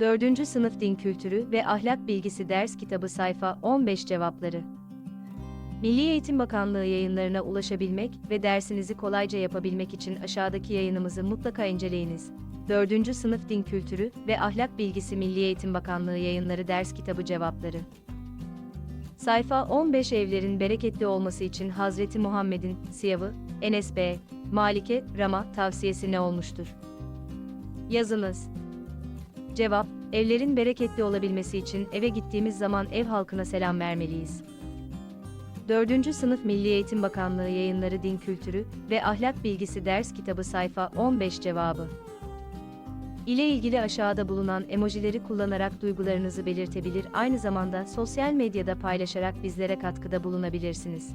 4. Sınıf Din Kültürü ve Ahlak Bilgisi Ders Kitabı Sayfa 15 Cevapları Milli Eğitim Bakanlığı yayınlarına ulaşabilmek ve dersinizi kolayca yapabilmek için aşağıdaki yayınımızı mutlaka inceleyiniz. 4. Sınıf Din Kültürü ve Ahlak Bilgisi Milli Eğitim Bakanlığı yayınları ders kitabı cevapları. Sayfa 15 Evlerin bereketli olması için Hazreti Muhammed'in siyavı, Enes B. Malike, Rama tavsiyesi ne olmuştur? Yazınız. Cevap, evlerin bereketli olabilmesi için eve gittiğimiz zaman ev halkına selam vermeliyiz. 4. Sınıf Milli Eğitim Bakanlığı Yayınları Din Kültürü ve Ahlak Bilgisi Ders Kitabı Sayfa 15 Cevabı ile ilgili aşağıda bulunan emojileri kullanarak duygularınızı belirtebilir aynı zamanda sosyal medyada paylaşarak bizlere katkıda bulunabilirsiniz.